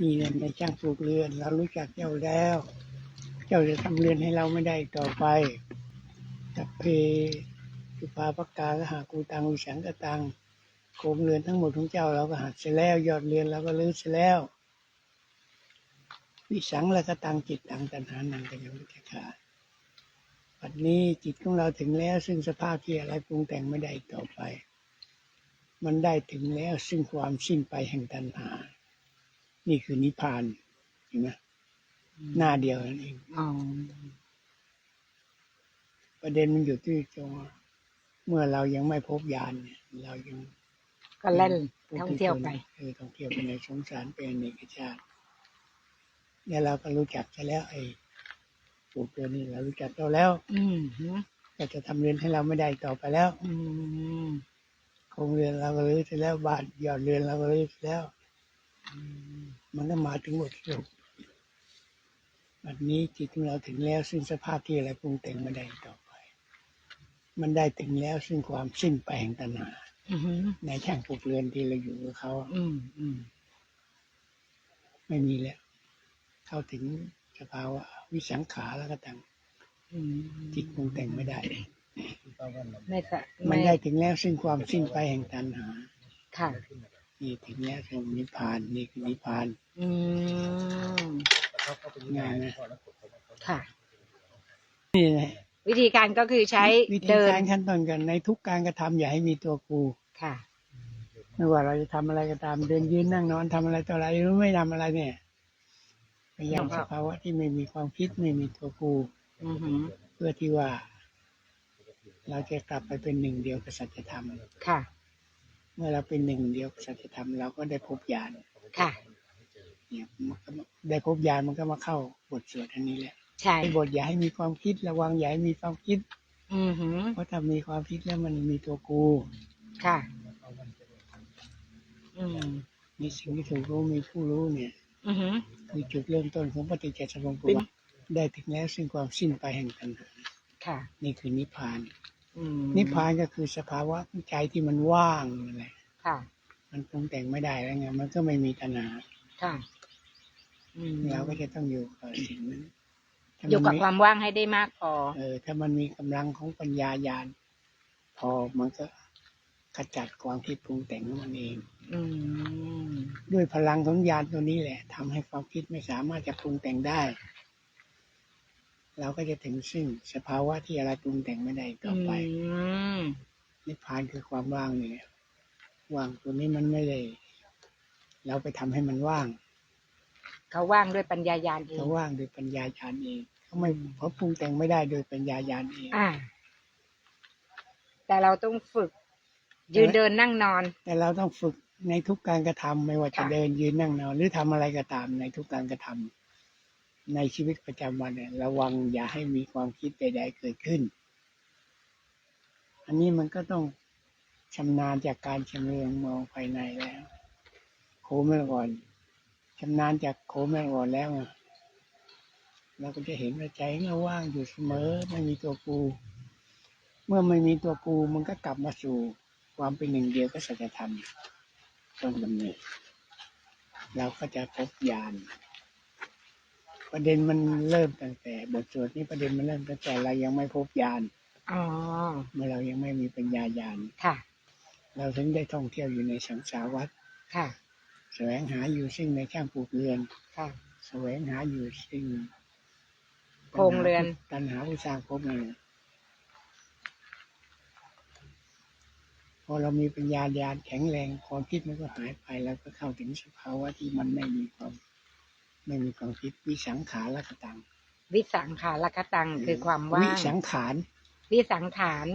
นี่เนี่ยในช่างปลูกเรือน เรารู้จักเจ้าแล้ว เจ้าจะทำเรือนให้เราไม่ได้ต่อไปสัพเพสุภาปกาก็หากูตังวิสังกตังโครงเรือนทั้งหมดของเจ้าเราก็หักเสร็จแล้ว ยอดเรือนเราก็ลื้อเสร็จแล้ว วิสังและกตังจิตตังตัณหานังกันยังไม่ขาดปัจจุนี้จิตของเราถึงแล้ว ซึ่งสภาพที่อะไรปรุงแต่งไม่ได้ต่อไป มันได้ถึงแล้วซึ่งความสิ้นไปแห่งตัณหา นี่คือนิพพานเห็นไหมหน้าเดียวนั่นเองอ๋อประเด็นมันอยู่ที่ตรงว่าเมื่อเรายังไม่พบญาณเนี่ย เรายังก็เล่นท่องเที่ยวไปเออท่องเที่ยวไปในสงสารเป็นเอกชาติเนี่ยเราก็รู้จักจะแล้ว ไอ้ปลูกเรือนนี่เรารู้จักเราแล้ว อืมฮึก็จะทำเรือนให้เราไม่ได้อีกต่อไปแล้ว อืมโครงเรือนเราก็รื้อเสร็จแล้วบ้านยอดเรือนเราก็รื้อเสร็จแล้วอื มมันก็มาถึงบทสรุปวันนี้จิตของเราถึงแล้วซึ่งสภาพที่อะไรปรุงแต่งไม่ได้อีกต่อไป มันได้ถึงแล้วซึ่งความสิ้นไปแห่งตัณหาอืมฮึในช่างปลูกเรือนที่เราอยู่กับเขาอะอืมอืมไม่มีแล้ว เข้าถึงสภาวะวิสังขารแล้วก็ต่างอืมจิตปรุงแต่งไม่ได้ไม่สะมัไม่นได้ถึงแล้วซึ่งความสิ้นไปแห่งตัณหาค่ะ นี่ถึงแล้วซึ่งนิพพานนี่คือนิพพานอืมง่ายนะค่ะ นี่แหละวิธีการก็คือใช้วิธีเดินการขั้นตอนกันในทุกการกระทำอย่าให้มีตัวกูค่ะ ไม่ว่าเราจะทำอะไรก็ตามเดินยืนนั่งนอนทำอะไรต่ออะไรหรือไม่ทำอะไรเนี่ยพยายามครัสบภาวะที่ไม่มีความคิดไม่มีตัวกูอือหือ เพื่อที่ว่า เราจะกลับไปเป็นหนึ่งเดียวกับสัจธรรมค่ะ เมื่อเราเป็นหนึ่งเดียวกับสัจธรรมเราก็ได้พบญาณค่ะ เนี่ยมันก็ได้พบญาณมันก็มาเข้าบทสวดอันนี้แหละใช่ไอ้บทอย่าให้มีความคิดระวังอย่าให้มีความคิด อือหือเพราะถ้ามีความคิดแล้วมันมีตัวกู ค่ะ อืมมีสิ่งที่ถูกรู้มีผู้รู้เนี่ยอือหือคือจุดเริ่มต้นของปฏิจจสมุปบาทได้ถึงแล้วซึ่งความสิ้นไปแห่งตัณหาค่ะ นี่คือนิพพานอืม นิพพานก็คือสภาวะใจที่มันว่างนั่นแหละค่ะ มันปรุงแต่งไม่ได้แล้วไงมันก็ไม่มีตัณหาค่ะอืมเราก็จะต้องอยู่กับสิ่งนั้นถ้าอยู่กับนความว่างให้ได้มากพอ เออ ถ้ามันมีกำลังของปัญญาญาณพอมันก็ขจัดความคิดปรุงแต่งของมันเองอืมด้วยพลังของญาณตัวนี้แหละทำให้ความคิดไม่สามารถจะปรุงแต่งได้ เราก็จะถึงซึ่งสภาวะที่อะไรปรุงแต่งไม่ได้อีกต่อไปมนิพพานคือความว่างนี่แหละว่างตัวนี้มันไม่ได้เราไปทำให้มันว่าง เขาว่างด้วยปัญญายาณเอเขางว่างโดยปัญญาญาณเองเขาไม่เขาปรุงแต่งไม่ได้โดยปัญญาญาณเองอ่าแต่เราต้องฝึก ยืนเดินนั่งนอน แต่เราต้องฝึกในทุกการกระทำไม่ว่าจะค่ะเดินยืนนั่งนอน หรือทำอะไรก็ตามในทุกการกระทำ ในชีวิตประจำวันเนี่ยระวังอย่าให้มีความคิดใด ๆ เกิดขึ้น อันนี้มันก็ต้องชำนาญจากการชำเลืองมองภายในแล้ว โคเมลก่อนชำนาญจากโคเมลก่อนแล้วเราก็จะเห็นว่าใจเราว่างอยู่เสมอไม่มีตัวกู เมื่อไม่มีตัวกูมันก็กลับมาสู่ความเป็นหนึ่งเดียวกับสัจธรรมต้นกำเนิดเราก็จะพบญาณ ประเด็นมันเริ่มตั้งแต่ บทสวดนี้ประเด็นมันเริ่มตั้งแต่เรายังไม่พบญาณอ๋อ เมื่อเรายังไม่มีปัญญาญาณค่ะ เราถึงได้ท่องเที่ยวอยู่ในสังสารวัฏค่ะ แสวงหาอยู่ซึ่งในช่างปลูกเรือน ค่ะ แสวงหาอยู่ซึ่งโครงเรือน ตัณหาผู้สร้างภพนั่นแหละพอเรามีปัญญาญาณแข็งแรงความคิดมันก็หายไปแล้วก็เข้าถึงสภาวะที่มันไม่มีความ ไม่มีความคิดวิสังขารกตังวิสังขารคตังคือความว่างวิสังขารวิสังขาร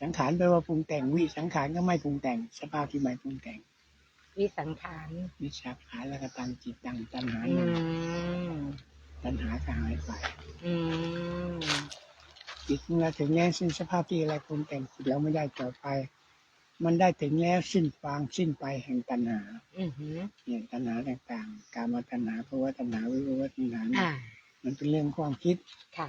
สังขารแปลว่าปรุงแต่งวิสังขารก็ไม่ปรุงแต่ง สภาพที่ไม่ปรุงแต่ง วิสังขารวิสังขารกตังจิตตังตัณหาอืนังมตัณหาก็หายไปอืมจิตของเราถึงแล้วสิ้นสภาพที่อะไรปรุงแต่งจิตเราไม่ได้ต่อไป มันได้ถึงแล้วสิ้นฟางสิ้นไปแห่งตัณหาอือหือเนี่ยตัณหาต่างๆ การมาตัณหาภาวะตัณหาวิภวะตัณหาเนี่ยอ่ามันเป็นเรื่องความคิดค่ะ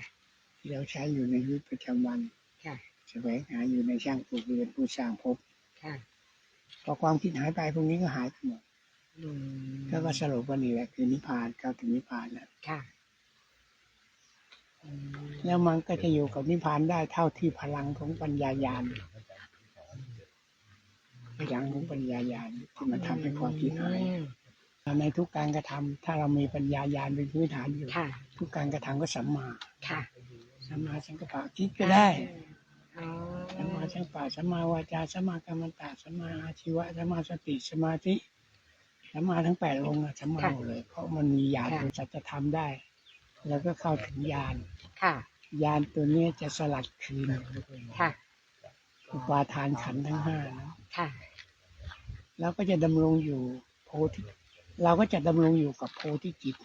ที่เราใช้อยู่ในชีวิตประจำวันค่ะ แสวงหาอยู่ในช่างปลูกเรือนผู้สร้างภพค่ะพอความคิดหายไปพวกนี้ก็หายไปหมดออืมก็ก็สรุปว่านี่แหละคือนิพพานเข้าถึงนิพพานแล้วค่ะอืมแล้วมันก็จะอยู่กับนิพพานได้เท่าที่พลังของปัญญายาณ พลังของปัญญายาณที่มันทำให้ความคิดหายอืมในทุกการกระทำถ้าเรามีปัญญายาณเป็นพื้นฐานอยู่ค่ะทุกการกระทำก็สัมมาค่ะสัมมาสังกัปปะคิดก็ได้อ๋อสัมมาสังกัปปะสัมมาวาจาสัมมากรรมตะสัมมาอาชีวะสัมมาสติสมาธิสัมมาทั้งแปดองค์อะสัมมาหมดเลย เพราะมันมีญาณเป็นสัจธรรมได้ แล้วก็เข้าถึงญาณค่ะญาณตัวเนี้ยจะสลัดคืนค่ะอุปาทานขันธ์ทั้งห้านะ ค่ะแล้วก็จะดำรงอยู่โพธิเราก็จะดำรงอยู่กับโพธิจิต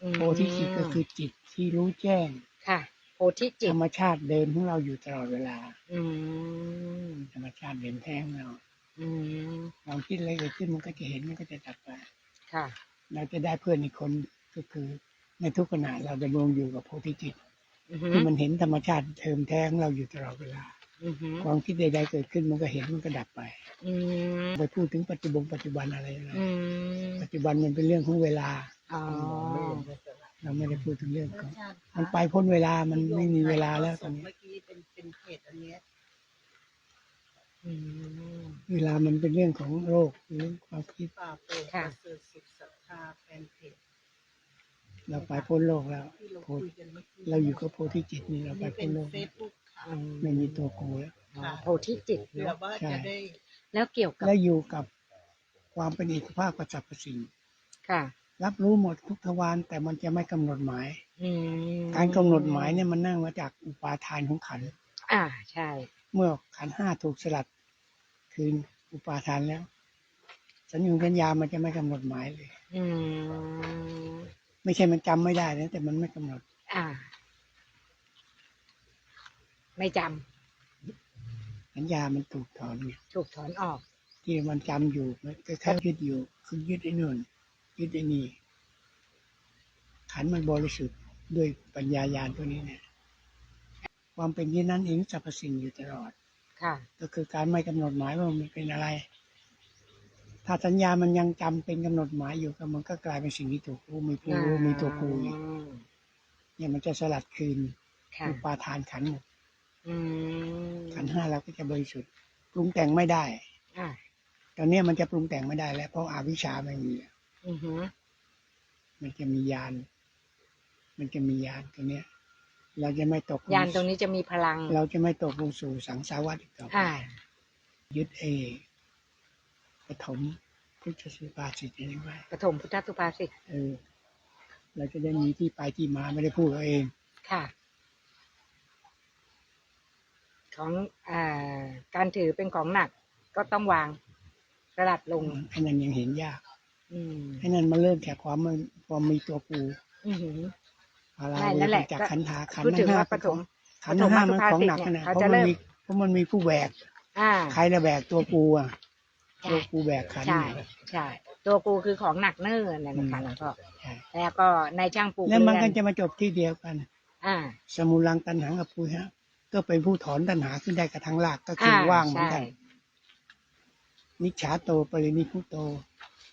อืมโพธิจิตก็คือจิตที่รู้แจ้งค่ะ โพธิจิธตรรมชาติเดิมของเราอยู่ตลอดเวลา อืมธรรมชาติเดิมแท้ของเรา อืมเราคิดอะไรเกิดขึ้นมันก็จะเห็นมันก็จะดับไปค่ะ เราจะได้เพื่อนอีกคนก็คือ ในทุกขณะเราดำรงอยู่กับโพธิจิตอือหือที่มันเห็นธรรมชาติเดิมแท้ของเราอยู่ตลอดเวลา อือหือความคิดใดๆเกิดขึ้นมันก็เห็นมันก็ดับไป อืมไปพูดถึงปัจจุบันปัจจุบันอะไรนะอืมปัจจุบันมันเป็นเรื่องของเวลา อ๋อเราไม่ได้พูดถึงเรื่องของมันไปพ้นเวลามันไม่มีเวลาแล้วตอนนี้เมื่อกี้เป็นเป็นเพจอันเนี้ยอืมเวลามันเป็นเรื่องของโลกเรื่องความคิดป่าโปร่งค่ะประเสริฐสุขศรัทธาแฟนเพจเราไปพ้นโลกแล้วที่เราโพคุธิยกันเมื่อกี้เราอยู่กับโพธิจิตนี่เราอันไปนี้เป็พ้นนโลกเฟซบุ๊กค่ะอืม ไม่มีตัวกูแล้วอ๋อโพธิจิตเผื่อเนาะว่าใช่จะได้ แล้วเกี่ยวกับและอยู่กับความเป็นเอกภาพกับสรรพสิ่ง ค่ะ รับรู้หมดทุกทวารแต่มันจะไม่กำหนดหมาย อืมการกำหนดหมายเนี่ยมันนั่งมาจากอุปาทานของขันธ์อ่าใช่ เมื่อขันธ์ห้าถูกสลัด คืนอุปาทานแล้ว สัญญาสัญญามันจะไม่กำหนดหมายเลย อืมไม่ใช่มันจำไม่ได้นะแต่มันไม่กำหนด อ่า ไม่จำสัญญามันถูกถอนไงถูกถอนออก ที่มันจำอยู่มันก็แค่ยึดอยู่ คือยึดไอ้นู่นยึดไอ้นี่ขันธ์มันบริสุทธิ์ด้วยปัญญายาณตัวนี้เนี่ยความเป็นยี่นั้นเองสรรพสิ่งอยู่ตลอด ค่ะ ก็คือการไม่กำหนดหมายว่ามันเป็นอะไร ถ้าสัญญามันยังจำเป็นกำหนดหมายอยู่ก็มันก็กลายเป็นสิ่งที่ถูกรู้มีผู้รู้มีตัวกูอยู่อืมเนี่ยมันจะสลัดคืนค่ะ อุปาทานขันธ์หมด อืมขันธ์ห้าเราก็จะบริสุทธิ์ปรุงแต่งไม่ได้ อ่าตอนเนี้ยมันจะปรุงแต่งไม่ได้แล้ว เพราะอาวิชชาไม่มี อือหือมันจะมียาน มันจะมียานตัวเนี้ย เราจะไม่ตกยานตรงนี้จะมีพลัง เราจะไม่ตกลงสู่สังสารวัฏอีกต่อไปอ่า ยึดเอปฐมพุทธสุภาษิตนี้ไว้ปฐมพุทธสุภาษิตเออ เราจะได้มีที่ไปที่มาไม่ได้พูดเอาเอง ค่ะ ของอ่าการถือเป็นของหนักก็ต้องวางสลัดลงไอ้นั่นยังเห็นยากอืมไอ้นั่นมันเริ่มจากความมันความมีตัวกูอือหือพารานั่นแหละจากก็ขันธาขันพูดถึธ์งห้าว่าปฐมขันธ์ห้ามันของหนักปฐมนะเขาเพราะจะมันเริ่มมีเพราะมันมีผู้แบกอ่าใครจะแบกตัวกูอะใช่ตัวกูแบกขันธ์ใช่อยู่ใช่ตัวกูคือของหนักเนิ่นนะนะคะหลวงพ่อใช่แล้วก็ในช่างปลูกแล้วมันเรืก็อนจะมาจบที่เดียวกัน อ่า สมุลังตันหังกับปุยฮะ ก็เป็นผู้ถอนตันหาขึ้นได้กับทางลากก็คืออ่าว่างเหมือนใช่กันนิจฉาโตปรินิพุโต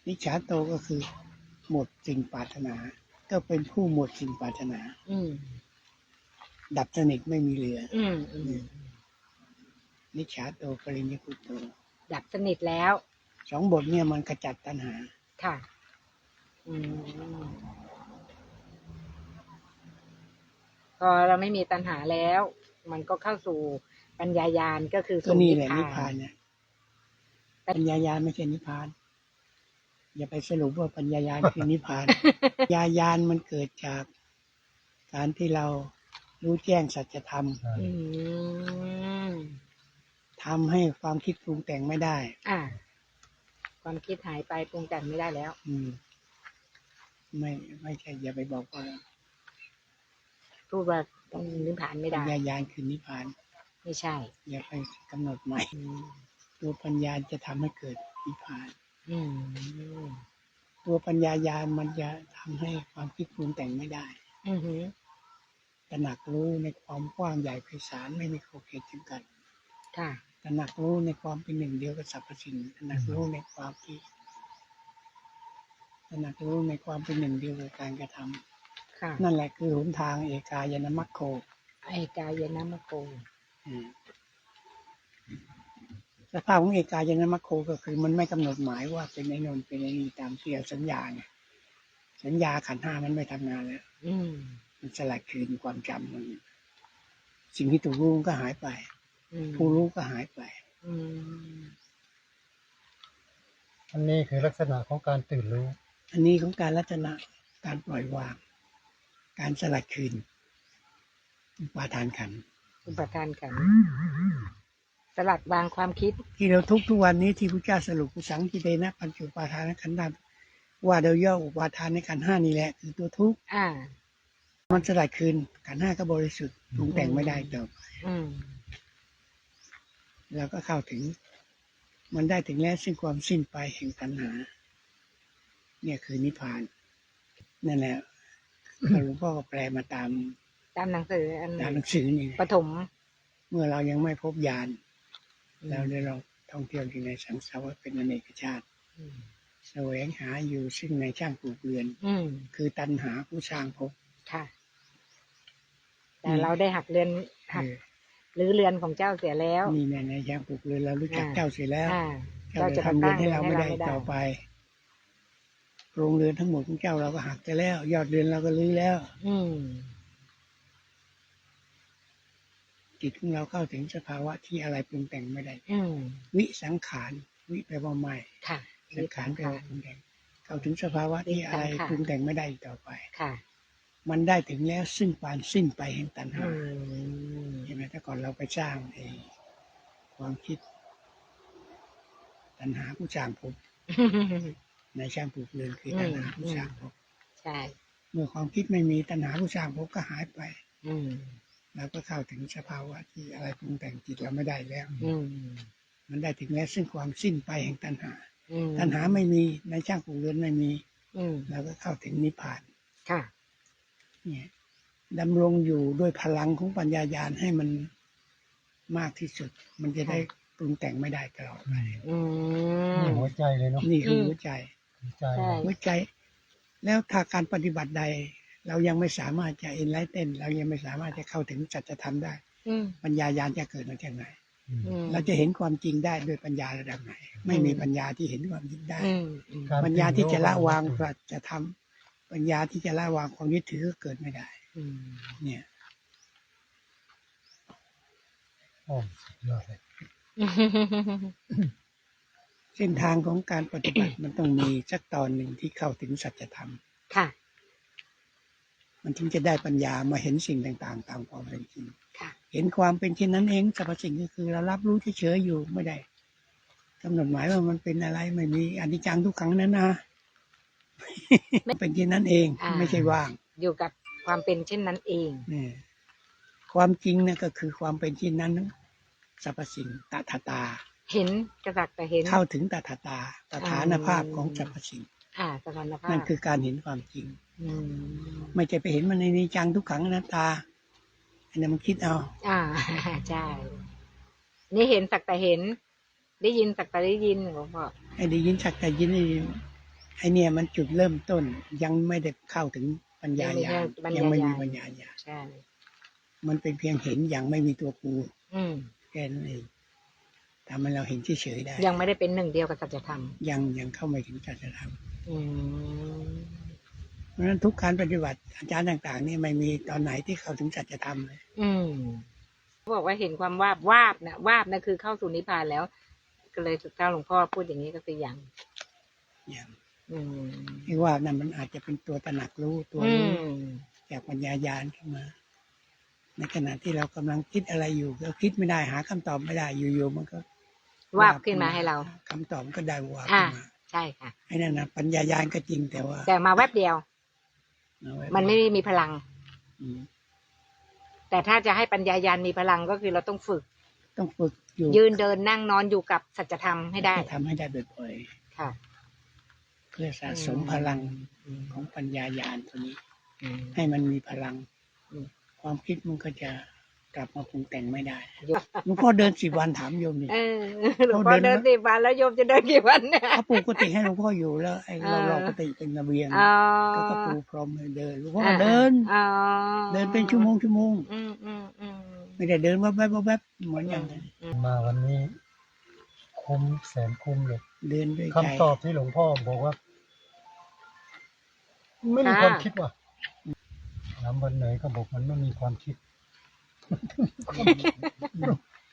นิจฉาโตก็คือ หมดสิ่งปรารถนา ก็เป็นผู้หมดสิ่งปรารถนา อืมดับสนิทไม่มีเหลือ อืมอืมนิจฉาโตปรินิพุโต ดับสนิทแล้ว สองบทเนี่ยมันขจัดตัณหา ค่ะ อืมพอเราไม่มีตัณหาแล้ว มันก็เข้าสู่ปัญญายาณก็คือก็สู่นี่แหละนินิพพพาพานนเนี่ยปัญญายาณไม่ใช่นิพพาน อย่าไปสรุปว่าปัญญายาณคือนิพพาน ปัญญายาณมันเกิดจากการที่เรารู้แจ้งสัจธรรมอืมทำให้ความคิดปรุงแต่งไม่ได้ อ่า ความคิดหายไปปรุงแต่งไม่ได้แล้ว อืม ไม่ไม่ใช่อย่าไปบอกว่า พูดว่า ต้องนิพพานไม่ปัญได้ญายาณคือนิพพาน ไม่ใช่ อย่าไปกำหนดใหม่อืมตัวปัญญาจะทำให้เกิดนิพพานอืมตัวปัญญายาณมันจะทำให้ความคิดปรุงแต่งไม่ได้อือหือตระหนักรู้ในความกว้างใหญ่ไพศาลไม่มีขอบเขตจำกัดค่ะตระหนักรู้ในความเป็นหนึ่งเดียวกับสรรพสิ่งตระหนักรู้ในความที่ตระหนักรู้ในความเป็นหนึ่งเดียวกับการกระทำ ค่ะนั่นแหละคือหนทางเอกายนามัคโคไอกายนามโกอืมสภาพของเอกายนามัคโคก็คือ มันไม่กำหนดหมายว่าเป็นไอ้นนท์เป็นไอ้นี่ตามที่เราสัญญาไงสัญญาขันธ์ห้ามันไม่ทำงานแล้ว อืมมันสลัดคืนความจำมันสิ่งที่ถูกรู้มันก็หายไปอืมผู้รู้ก็หายไปอืมอันนี้คือลักษณะของการตื่นรู้ อันนี้ของการลัตนะการปล่อยวาง การสลัดคืนอุปาทานขันธ์อุปทานขันธ์สลัดวางความคิด ที่เราทุกข์ทุกวันนี้ที่พระเจ้าสรุปกุสังกิเตนะปัญจุปาทานขันธ์ดำว่าโดยย่ออุปาทานในขันธ์ห้านี่แหละ คือตัวทุกข์อ่า มันสลัดคืนขันธ์ห้าก็บริสุทธิ์ปรุงแต่งไม่ได้ต่อไปอืมเราก็เข้าถึง มันได้ถึงแล้วซึ่งความสิ้นไปแห่งตัณหา เนี่ยคือนิพพาน นั่นแหละ หลวงพ่อก็แปลมาตามตามหนังสืออันตามหนังสือนี่ปฐมเมื่อเรายังไม่พบญาณเราได้ลองท่องเที่ยวอยู่ในสังสารวัฏเป็นอเนกชาติอืมแสวงหาอยู่ซึ่งในช่างปลูกเรือนอืมคือตัณหาผู้สร้างภพค่ะ แต่เราได้หักเรือนหักเออหรือเรือนของเจ้าเสียแล้วนี่เนี่ยในช่างปลูกเรือนเรารู้จักอ่าเจ้าเสียแล้วอ่าเจ้าเราจะจะทำเรือนให้สร้เรางไม่ได้ให้เราต่อไป โรงเรือนทั้งหมดของเจ้าเราก็หักไปแล้ว ยอดเรือนเราก็ลื้อแล้ว อืมจิตของเราเข้าถึงสภาวะที่อะไรปรุงแต่งไม่ได้ อืมวิสังขารวิแปลว่าไม่ค่ะสังขารแปลว่าปรุงแต่งเข้าถึงสภาวะที่อะไรวิสังขารปรุงแต่งไม่ได้อีกต่อไปค่ะ มันได้ถึงแล้วซึ่งปานสิ้นไปแห่งตัณหาอืมใช่ไหมถ้าก่อนเราไปสร้างไอ้ความคิด ตัณหาผู้สร้างภพ ในช่างปลูกเรือนคือตัณหาผู้สร้างภพใช่ เมื่อความคิดไม่มีตัณหาผู้สร้างภพก็หายไป อืมเราก็เข้าถึงสภาวะที่อะไรปรุงแต่งจิตเราไม่ได้แล้ว อืมมันได้ถึงแล้วซึ่งความสิ้นไปแห่งตัณหาอืมตัณหาไม่มีในช่างปลูกเรือนไม่มี อืมเราก็เข้าถึงนิพพาน ค่ะ เนี่ยดำรงอยู่ด้วยพลังของปัญญาญาณให้มันมากที่สุด มันจะได้ปรุงแต่งไม่ได้ตลอดไปอืมนี่หัวใจเลยเนาะนี่คืออืมหัวใจหัว ใจใช่ หัวใจ แล้วถ้าการปฏิบัติใด เรายังไม่สามารถจะเอ็นไลเต้นเรายังไม่สามารถจะเข้าถึงสัจธรรมได้ อืมปัญญาญาณจะเกิดมาจากไหนอืมอืมเราจะเห็นความจริงได้ด้วยปัญญาระดับไหน ไม่มีอืมปัญญาที่เห็นความจริงได้ อืมอืมการปัญญาที่จะละวางตื่นรู้สัจธรรมปัญญาที่จะละวางความยึดถือก็เกิดไม่ได้ อืมเนี่ย โอ้สุดยอดเลย เส้นทางของการปฏิบัติมันต้องมีสักตอนหนึ่งที่เข้าถึงสัจธรรม ค่ะ มันถึงจะได้ปัญญามาเห็นสิ่งต่างๆ ตามความเป็นจริง ค่ะ เห็นความเป็นเช่นนั้นเองสรรพสิ่งก็คือเรารับรู้เฉยๆอยู่ไม่ได้กำหนดหมายว่ามันเป็นอะไรไม่มีอนิจจังทุกขังนั้นนะเป็นเช่นนั้นเอง อ่า ไม่ใช่ว่างอยู่กับความเป็นเช่นนั้นเอง นี่ความจริงเนี่ยก็คือความเป็นเช่นนั้นสรรพสิ่งตถาตา เห็นกระสักแต่เห็น เข้าถึงตถาตาตถานภาพของสรรพสิ่งอ่าสถานภาพนั่นคือการเห็นความจริงมไม่ใช่ไปเห็นมันในนิจจังทุกขังอนัตตา อันนั้นมันคิดเอา อ่าใช่นี่เห็นสักแต่เห็น ได้ยินสักแต่ได้ยินหลวงพ่อไอ้ได้ยินชักแต่ยินได้ยินไอ้เนี่ยมันจุดเริ่มต้นยังไม่ได้เข้าถึงปัญญาญาณยังไม่มีปัญญาญาณใช่มันเป็นเพียงเห็นอย่างไม่มีตัวกูอืมแค่นั้นเอง ทำให้เราเห็นเฉยๆได้ ยังไม่ได้เป็นหนึ่งเดียวกับสัจธรรม ยังยังเข้าไม่ถึงจัจธรรมอืมเพราะฉะนั้นทุกการปฏิบัติอาจารย์ต่าง ๆ นี่ไม่มีตอนไหนที่เข้าถึงสัจธรรมเลยอืมเขาบอกว่าเห็นความวาบวาบนะวาบนะคือเข้าสู่นิพพานแล้ว ก็เลยสุดท้ายหลวงพ่อพูดอย่างนี้ก็คืออย่างอย่างอืมที่ว่านั่นมันอาจจะเป็นตัวตระหนักรู้ตัวอืรู้มจากปัญญาญาณขึ้นมา ในขณะที่เรากำลังคิดอะไรอยู่เราคิดไม่ได้หาคำตอบไม่ได้อยู่ๆมันก็ วาบขึ้นมาให้เราคำตอบมันก็ได้วาบอ่าขึ้นมาใช่ค่ะไอ้นั่นนะปัญญาญาณก็จริงแต่ว่า แต่มาแวบเดียวเอาว้มันไม่ได้มีพลังอืมแต่ถ้าจะให้ปัญญายาณมีพลังก็คือเราต้องฝึก ต้องฝึกอยู่ยืนเดินนั่งนอนอยู่กับสัจธรรมให้ได้ทำให้ได้บ่อยค่ะๆเพื่อสะสมพลังอืมของปัญญาญาณตัวนี้อืมให้มันมีพลังอืมความคิดมันก็จะ กลับมาปรุงแต่งไม่ได้โยมหลวงพ่อเดินสิบวันถามโยมนี่ เออหลวงพ่อเขาเดิเดินนสิบวันแล้วโยมจะเดินกี่วันเนี่ยเขาปูกุฏิให้หลวงพ่ออยู่แล้วไอ้เราอ่าเรากุฏิเป็นระเบียงอ๋อก็ก็ปูพรมให้เดินหลวงพ่ออ่าเดินอ๋อเดินเป็นชั่วโมงชั่วโมงอืมอืมอืมไม่ได้เดินแวบๆแวบๆเหมือนอย่างนั้นอืมมาวันนี้ คุ้มแสนคุ้มเลยเดินด้วยคำใจตอบที่หลวงพ่อบอกว่าไม่มีความคิดว่ะถามวันไหนก็บอกมันไม่มีความคิด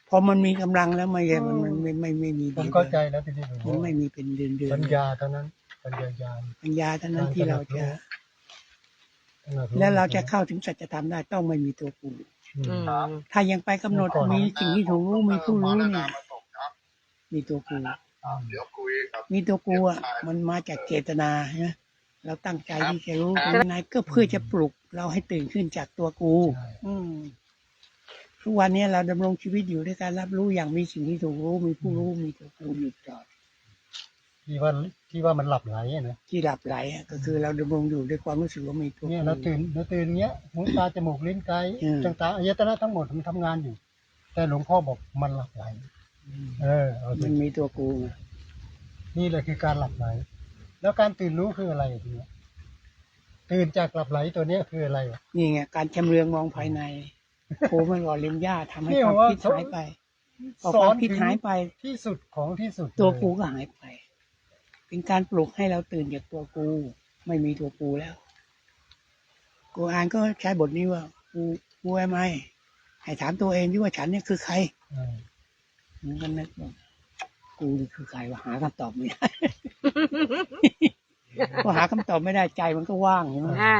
พอมันมีกำลังแล้วไม่ใช่มันมันไม่ไม่ไม่มีผมเข้าใจแล้วที่นี่หลวงมัพ่อนไม่มีเป็นเดือนเดือนปัญญาเท่านั้น ปัญญายาณปัญญาเท่านั้นที่เราจะตระหนักแล้วเราจะเข้าถึงสัจธรรมได้ต้องไม่มีตัวกู อือืมมถ้ายังไปกำหนดมีสิ่งที่ถูกรู้มีผู้รู้เนี่ยมีตัวกูมีตัวกูอะมันมาจากเจตนาใช่ไหมเราตั้งใจที่จะรู้ตรงไหนก็เพื่อจะปลุกเราให้ตื่นขึ้นจากตัวกู ใช่ อืม ทุกวันนี้เราดำรงชีวิตอยู่ด้วยการรับรู้อย่างมีสิ่งที่ถูกรู้ มีผู้รู้มีตัวกูอยู่ตลอดที่ว่าที่ว่ามันหลับไหลอะนะที่หลับไหลอะก็คือเราดำรงอยู่ด้วยความรู้สึกว่ามีตัวเนี่ยกูเราตื่นเราตื่นเงี้ยหูตาจมูกลิ้นกายอืมต่างๆอายตนะทั้งหมดมันทำงานอยู่ แต่หลวงพ่อบอกมันหลับไหล เออเอาสิมันมีตัวกูไงนี่แหละคือการหลับไหล แล้วการตื่นรู้คืออะไรทีเนี้ยตื่นจากหลับไหลตัวเนี้ยคืออะไรอะนี่ไงการชำเลืองมองภายใน โผล่มันหล่อเลี้ยงหญ้าทำให้นี่ความว่าคิดหายไปพอสคอวามนคิดถึงหายไปที่สุดของที่สุด ตัวเลยกูก็หายไป เป็นการปลุกให้เราตื่นจากตัวกู ไม่มีตัวกูแล้ว กูอ่านก็ใช้บทนี้ว่า กูกูแอมไอให้ถามตัวเองที่ว่าฉันเนี่ยคือใครเออมันก็นึกว่ากูนี่คือใครว่าหาคำตอบไม่ได้พอหาคำตอบไม่ได้ใจมันก็ว่างใช่ไหมอ่า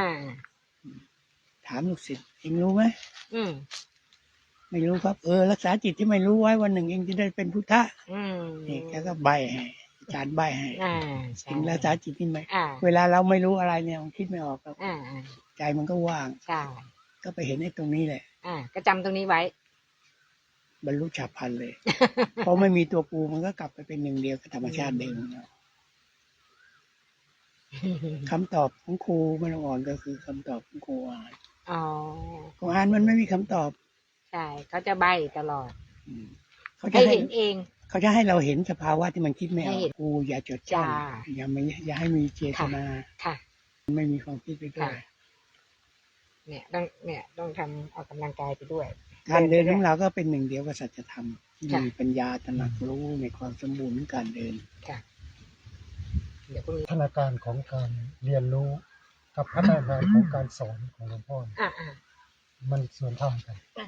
ถามลูกศิษย์เองรู้ไหมอืมไม่รู้ครับ เออ รักษาจิตที่ไม่รู้ไว้วันหนึ่งเองจะได้เป็นพุทธะอืมนี่แกก็ใบให้อาจารย์ใบให้อ่าใช่ถึงรักษาจิตที่ไม่อ่าเวลาเราไม่รู้อะไรเนี่ยมันคิดไม่ออกครับอ่าอ่าใจมันก็ว่าง ใช่ก็ไปเห็นไอ้ตรงนี้แหละ อ่าก็จำตรงนี้ไว้ บรรลุฉับพลันเลย เพราะไม่มีตัวกูมันก็กลับไปเป็นหนึ่งเดียวกับธรรมชาติเดิมคำตอบของครูมันอ่อนก็คือคำตอบของครูอ่าน อ๋อครูอ่านมันไม่มีคำตอบใช่เขาจะใบตลอด อืมเขาจะให้ให้เห็นเอง เขาจะให้เราเห็นสภาวะที่มันคิดไม่อให้อกเห็นกูอย่าจดจ้องจ้า อย่าไม่อย่าให้มีเจตนาค่ะ ไม่มีความคิดไปด้วยค่ะ เนี่ยต้องเนี่ยต้องทำออกกำลังกายไปด้วย การเดินเดิขนองไปด้วยเราก็เป็นหนึ่งเดียวกับสัจธรรมที่ค่ะ มีปัญญาตระหนักรู้ในความสมบูรณ์ของการเดิน ค่ะ เดี๋ยวพรุ่งนี้พัฒนาการของการเรียนรู้ กับพัฒนาการของการสอนของหลวงพ่อเนี่ยอ่าอ่ามันส่วนทางกันอะ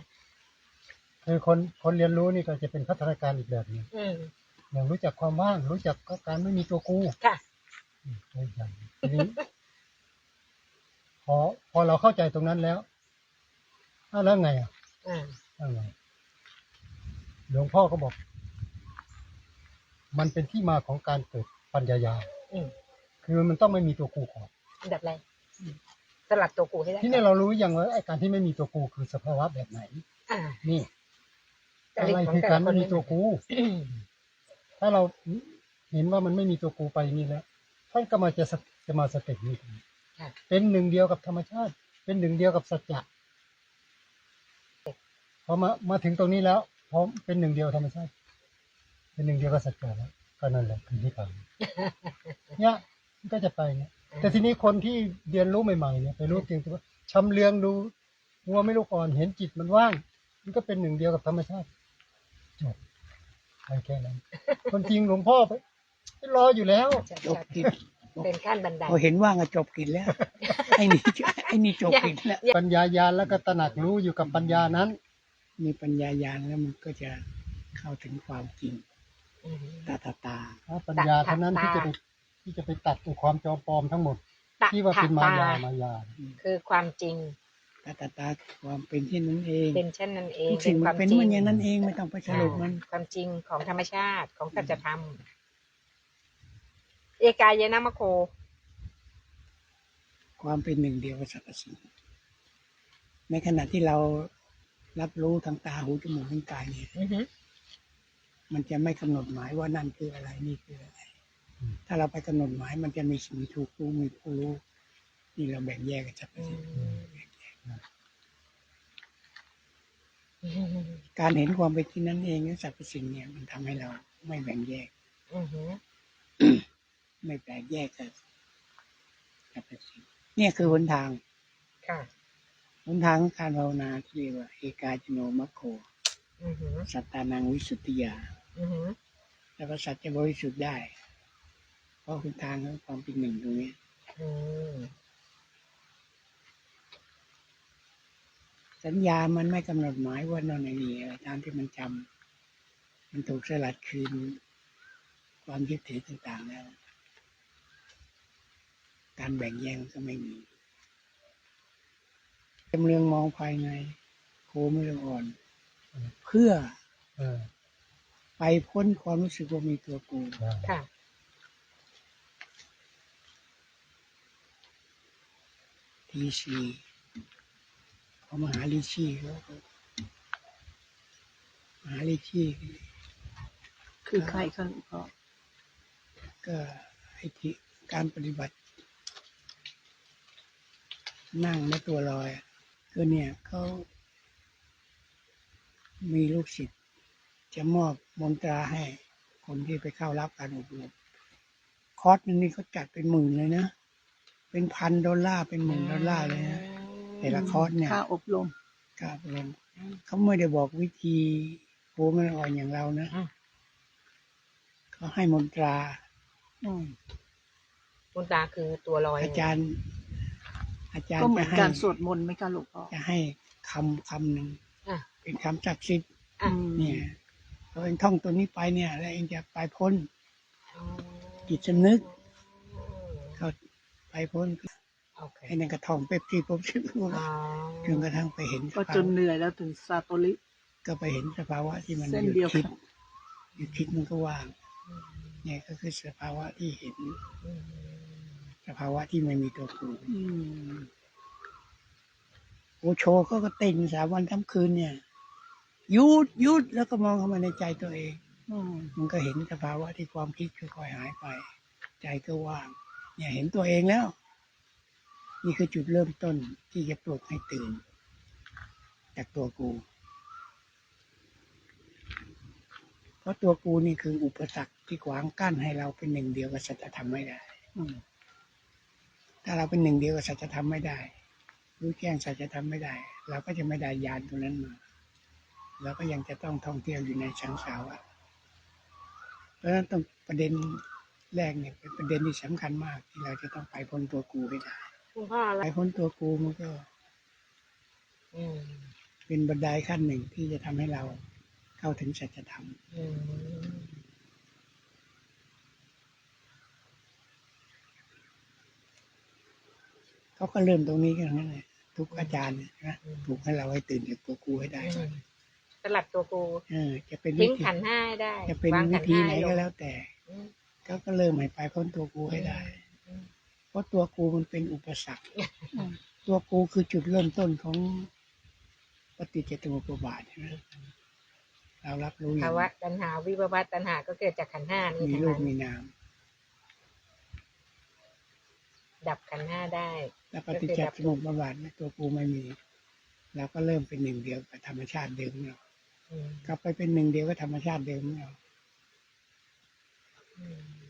คือคนคนเรียนรู้นี่ก็จะเป็นพัฒนาการอีกแบบหนึงอืมอย่างรู้จักความว่าง รู้จักก็การไม่มีตัวกูค่ะ อืมตัวอย่างทีนี้ พอพอเราเข้าใจตรงนั้นแล้วอ้าวแล้วไงอะ อ่าแล้วไงหลวงพ่อก็บอก มันเป็นที่มาของการเกิดปัญญายาณอืมคือมันต้องไม่มีตัวกูก่อนอันดับแรก สลัดตัวกูให้ได้ที่นี่เรารู้อย่างว่าไอ้การที่ไม่มีตัวกูคือสภาวะแบบไหน อ่านี่จอะริตไรของคือแต่การละคไม่นมีตัวกูอืมถ้าเราเห็นว่ามันไม่มีตัวกูไปนี่แล้วท่านก็มาจะสเตจะมาสเต็ปนี้ค่ะเป็นหนึ่งเดียวกับธรรมชาติ เป็นหนึ่งเดียวกับสัจจะพอมามาถึงตรงนี้แล้วพอเป็นหนึ่งเดียวธรรมชาติ เป็นหนึ่งเดียวกับสัจจะแล้วก็นั่นแหละคือนิพพานเนี่ยมันก็จะไปเนี่ย แต่ทีนี้คนที่เรียนรู้ใหม่ๆเนี่ยไปรู้จริงๆว่าชำเลืองดูวัวไม่รู้ก่อนเห็นจิตมันว่าง มันก็เป็นหนึ่งเดียวกับธรรมชาติจบไปแค่นั้นคนจริงหลวงพ่อไปไปรออยู่แล้วจบกิจเป็นขั้นบันไดพอเห็นว่างก็จบกิจแล้วไอ้นี่ไอ้นี่จบกิจแล้วปัญญายาณแล้วก็ตระหนักรู้อยู่กับปัญญานั้น มีปัญญายาณแล้วมันก็จะเข้าถึงความจริงอืมตาตาตาปัญญาเท่านั้นที่จะไป ที่จะไปตัดไอ้ความจอมปลอมทั้งหมด ตะที่ว่าเป็นมายาตมายา คือความจริงตาตาตาความเป็นที่นั้นเองเป็นเช่นนั้นเองทุกสิ่งคมัวานมเป็นจริงมันอย่างนั้นเองไม่ต้องไปสรุปมันอ่าความจริงของธรรมชาติของสัจธรรม เอกายนามโค ความเป็นหนึ่งเดียวกับสรรพสิ่งในขณะที่เรารับรู้ทางตาหูจมูกลิ้นกายเนี่ย อือหือมันจะไม่กำหนดหมายว่านั่นคืออะไรนี่คืออะไรอืม ถ้าเราไปกำหนดหมายมันจะมีสิ่งถูกรู้มีผู้รู้นี่เราแบ่งแยกกันชัดเจอืนมการเห็นความเป็นที่นั้นเองเนี่ยสรรพสิ่งเนี่ยมันทำให้เราไม่แบ่งแยกอือหือไม่แบ่งแยกกันสรรพสิ่งเนี่ยคือหนทางค่ะหนทางของการภาวนาที่เรียกว่าเอกาจโนมัคโคอือหือสัตตานังวิสุทธิยาอือหือแล้วก็สัตว์จะบริสุทธิ์ได้ เพราะคุณทางของความเป็นหนึ่งตรงนี้อืมสัญญามันไม่กำหนดหมายว่าโนนไอ้นี่อะไรตามที่มันจำมันถูกสลัดคืน ความยึดถือต่างๆแล้ว การแบ่งแยกมันก็ไม่มีจำเรืองมองภายในโคไม่ละอ่อน เพื่อเออไปพ้นความรู้สึกว่ามีตัวกูได้ค่ะ ทีซีเขามาหาลิชี่เขาก็มหาลิชีคือใครคะหลวงพ่อก็ไอ้ที่การปฏิบัติ นั่งไม่ตัวลอยอะก็เนี่ยเขามีลูกศิษย์จะมอบมนตราให้ คนที่ไปเข้ารับการอบรมคอร์สนึงนี่เขาจัดเป็นหมื่นเลยนะ เป็นพันดอลลาร์เป็นหมื่นดอลลาร์เลยนะแต่ละคอร์สเนี่ยค่าอบรมครับลงเขาไม่ได้บอกวิธีโูมันอ่อนอย่างเรานะอืมเขาให้มนตราอืมคุณตาคือตัวลอย อาจารย์ อาจารย์ก็เหมืจะอนให้การสวดมนต์ไหมคะหลวงพ่อจะให้คำคำหนึ่งอะเป็นคำศักดิ์สิทธิ์อะอืมเนี่ยพอเองท่องตัวนี้ไปเนี่ย แล้วเองจะไปพ้นอ๋อจิตสำนึกเขา ไปพ้นโอเคไอ้นั่นก็ท่องเป๊ปซี่ป๊บซี่พูดอ๋อจนกระทั่งไปเห็นสก็ภาจนวะเหนื่อยแล้วถึงซาโตริก็ไปเห็นสภาวะที่มันเส้นหยุดเดียวคิดกันหยุดคิดมันก็ว่างเนี่ยก็คือสภาวะที่เห็นอืมสภาวะที่ไม่มีตัวกูอืมโอโชเขาก็เต้นสามวันทั้งคืนเนี่ยหยุดหยุดแล้วก็มองเข้ามาในใจตัวเองอืมมันก็เห็นสภาวะที่ความคิดค่อยๆหายไป ใจก็ว่าง เนี่ยเห็นตัวเองแล้ว นี่คือจุดเริ่มต้นที่จะปลุกให้ตื่น จากตัวกู เพราะตัวกูนี่คืออุปสรรคที่ขวางกั้นให้เราเป็นหนึ่งเดียวกับสัจธรรมไม่ได้ถ้าเราเป็นหนึ่งเดียวกับสัจธรรมไม่ได้ รู้แจ้งสัจธรรมไม่ได้ เราก็จะไม่ได้ยานตรงนั้นมาเราก็ยังจะต้องท่องเที่ยวอยู่ในสังสารวัฏเพราะฉะนั้นต้องประเด็น แรกเนี่ยเป็นประเด็นที่สำคัญมาก ที่เราจะต้องไปพ้นตัวกูให้ได้คุณพ่ออะไรไปพ้นตัวกูมันก็อืมเป็นบันไดขั้นหนึ่งที่จะทำให้เราเข้าถึงสัจธรรมอืมเขาก็เริ่มตรงนี้กันทั้งนั้นเลยทุกอาจารย์เนี่ยนะถูกให้เราให้ตื่นจากตัวกูให้ได้อืมสลัดตัวกูเออจะเป็นทิ้วิงธีขันห้าให้ได้ จะเป็นวางวิขันธีห้าไหนให้ลก็งแล้วแต่ อืมเขาก็เริ่มให้ไปพ้นตัวกูให้ได้อืมเพราะตัวกูมันเป็นอุปสรรค ตัวกูคือจุดเริ่มต้นของปฏิจจสมุปบาทใช่ไหมเรารับรู้อยู่ภาวะตัณหาวิภาวะตัณหาก็เกิดจากขันห้านี่มีทั้งรูปนั้นมีนาม ดับขันห้าได้ แล้วปฏิจจสมุปบาทเนี่ยตัวกูไม่มีเราก็เริ่มเป็นหนึ่งเดียวกับธรรมชาติเดิมของเราอืมกลับไปเป็นหนึ่งเดียวกับธรรมชาติเดิมของเราอืม